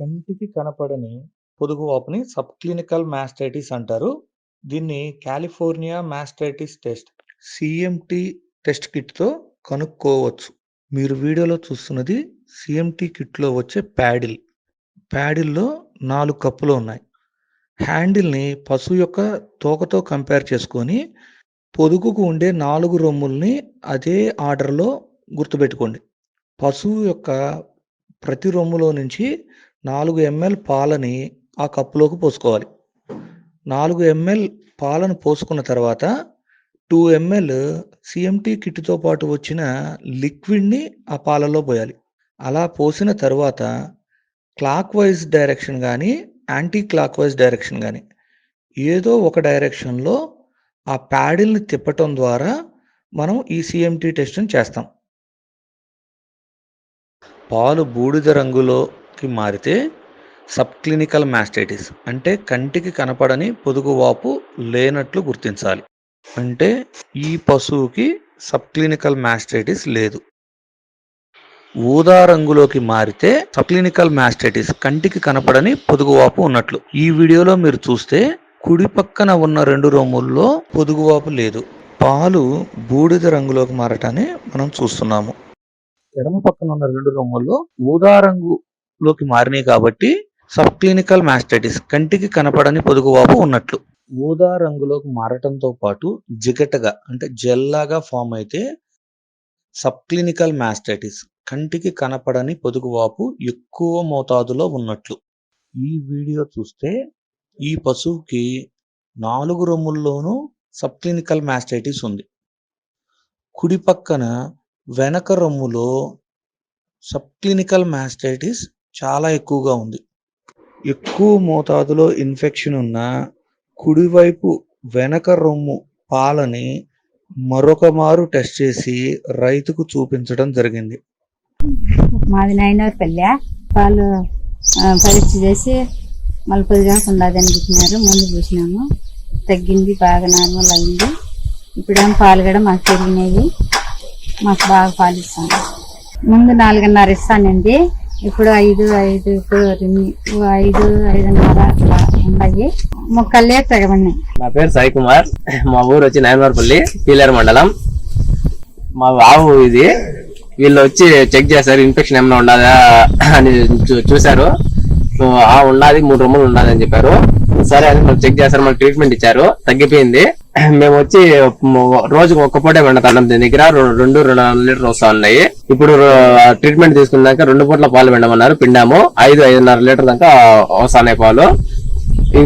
కంటికి కనపడని పొదుగు వాపుని సబ్ క్లినికల్ మాస్టైటిస్ అంటారు. దీన్ని California mastitis test CMT test కిట్‌తో కనుక్కోవచ్చు. మీరు వీడియోలో చూస్తున్నది సిఎంటి కిట్‌లో వచ్చే ప్యాడిల్. ప్యాడిల్‌లో నాలుగు కప్పులు ఉన్నాయి. హ్యాండిల్‌ని పశువు యొక్క తోకతో కంపేర్ చేసుకొని, పొదుగుకు ఉండే నాలుగు రొమ్ముల్ని అదే ఆర్డర్‌లో గుర్తుపెట్టుకోండి. పశువు యొక్క ప్రతి రొమ్ములో నుంచి నాలుగు ఎంఎల్ పాలని ఆ కప్పులోకి పోసుకోవాలి. నాలుగు ఎంఎల్ పాలను పోసుకున్న తర్వాత టూ ఎంఎల్ సిఎంటీ కిట్‌తో పాటు వచ్చిన లిక్విడ్‌ని ఆ పాలలో పోయాలి. అలా పోసిన తర్వాత క్లాక్ వైస్ డైరెక్షన్ కానీ యాంటీ క్లాక్ వైస్ డైరెక్షన్ కానీ ఏదో ఒక డైరెక్షన్‌లో ఆ ప్యాడిల్‌ని తిప్పటం ద్వారా మనం ఈ సిఎంటీ టెస్ట్‌ని చేస్తాం. పాలు బూడిద రంగులో వాపుకి మారితే సబ్‌క్లినికల్ మాస్టైటిస్ అంటే కంటికి కనపడని పొదుగువాపు లేనట్లు గుర్తించాలి. అంటే ఈ పశువుకి సబ్‌క్లినికల్ మ్యాస్టైటిస్ లేదు. ఊదా రంగులోకి మారితే సబ్‌క్లినికల్ మాస్టైటిస్ కంటికి కనపడని పొదుగువాపు ఉన్నట్లు. ఈ వీడియోలో మీరు చూస్తే కుడి పక్కన ఉన్న రెండు రొమ్ముల్లో పొదుగువాపు లేదు. పాలు బూడిద రంగులోకి మారటాన్ని మనం చూస్తున్నాము. ఎడమ పక్కన ఉన్న రెండు రొమ్ముల్లో ఊదా రంగు లోకి మారినాయి కాబట్టి సబ్ క్లినికల్ మాస్టైటిస్ కంటికి కనపడని పొదుగువాపు ఉన్నట్లు. ఊదా రంగులోకి మారటంతో పాటు జిగటగా అంటే జెల్లాగా ఫామ్ అయితే సబ్ క్లినికల్ మాస్టైటిస్ కంటికి కనపడని పొదుగువాపు ఎక్కువ మోతాదులో ఉన్నట్లు. ఈ వీడియో చూస్తే ఈ పశువుకి నాలుగు రొమ్ముల్లోనూ సబ్ క్లినికల్ మాస్టైటిస్ ఉంది. కుడి పక్కన వెనక రొమ్ములో సబ్ క్లినికల్ మాస్టైటిస్ చాలా ఎక్కువగా ఉంది. ఎక్కువ మోతాదులో ఇన్ఫెక్షన్ ఉన్న కుడివైపు వెనక రొమ్ము పాలని మరొక మారు టెస్ట్ చేసి రైతుకు చూపించడం జరిగింది. మాది నైనార్పల్లె పాలు పరీక్ష చేసి మళ్ళీ పొదిగాక ఉండదని ముందు చూసినాము. తగ్గింది బాగా నార్మల్ అయింది. ఇప్పుడేమో పాలు కూడా మాకు పెరిగినాయి. మాకు బాగా పాలు ఇస్తాను. ముందు నాలుగున్నర ఇస్తానండి. ఇప్పుడు ఐదు ఐదు రెండు- ఐదు ఐదున్నర అట్లా ఉన్నాయి మొక్కలే తెగబడినాయి నా పేరు సాయి కుమార్. మా ఊరు వచ్చి నాయనవారపల్లి పీలేరు మండలం. మా ఆవు ఇది. వీళ్ళు వచ్చి చెక్ చేశారు ఇన్ఫెక్షన్ ఏమైనా ఉన్నదా అని చూ- చూశారు. సో ఆ ఉన్నది మూడు రొమ్ములు ఉన్నది అని చెప్పారు. సరే అని చెక్ చేస్తారు మళ్ళీ ట్రీట్మెంట్ ఇచ్చారు. తగ్గిపోయింది. మేము వచ్చి రోజుకు ఒక్క పూటే వెండతాం దీని దగ్గర. రెండు రెండు నాలుగు లీటర్ వస్తా ఉన్నాయి ఇప్పుడు ట్రీట్మెంట్ తీసుకున్నాక రెండు పూట్ల పాలు వెండమన్నారు పిండాము. ఐదు ఐదున్నర లీటర్ దాకా వస్తాయి పాలు. ఈ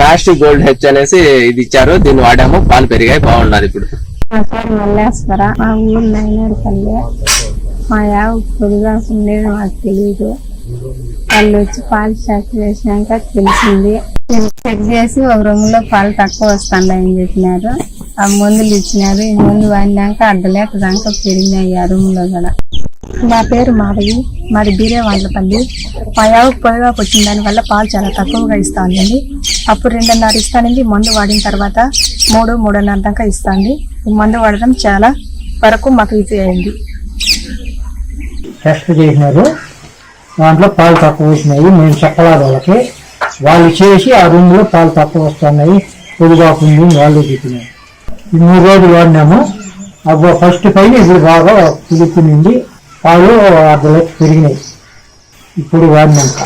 మ్యాష్ గోల్డ్ హెచ్ అనేసి ఇది ఇచ్చారు. దీన్ని వాడాము. పాలు పెరిగాయి. బాగున్నారు ఇప్పుడు. మా ఊరు మా యావ పొడిగా ఉండేది మాకు తెలియదు వాళ్ళు వచ్చి పాలు చెక్ తెలిసింది. చెక్ చేసి ఒక రూమ్లో పాలు తక్కువ వస్తున్నాయని చెప్పినారు. ఆ మందులు ఇచ్చినారు. ఈ మందు వాడినాక అర్ధలేక దాకా పెరిగినాయి ఆ రూమ్లో కూడా. నా పేరు మాధవి. మాది బీరే వాళ్ళపల్లి మా యావకు పొడిగాకు వచ్చిన దానివల్ల పాలు చాలా తక్కువగా ఇస్తానండి అప్పుడు రెండున్నర ఇస్తానండి. మందు వాడిన తర్వాత మూడు మూడున్నర దాకా ఇస్తాంది. ఈ మందు వాడడం చాలా వరకు మాకు ఇది అయింది. టెస్ట్ చేసినారు. దాంట్లో పాలు తక్కువ వచ్చినాయి. మేము చెప్పలేదు వాళ్ళకి. వాళ్ళు చేసి ఆ రూమ్లో పాలు తక్కువ వస్తున్నాయి పొడిగాకుంది వాళ్ళు చెప్పినారు. ఈ మూడు రోజులు వాడినాము. అప్పుడు ఫస్ట్ పైన ఇప్పుడు బాగా పులుపు నిండి పాలు అర్ధ పెరిగినాయి. ఇప్పుడు వాడినాక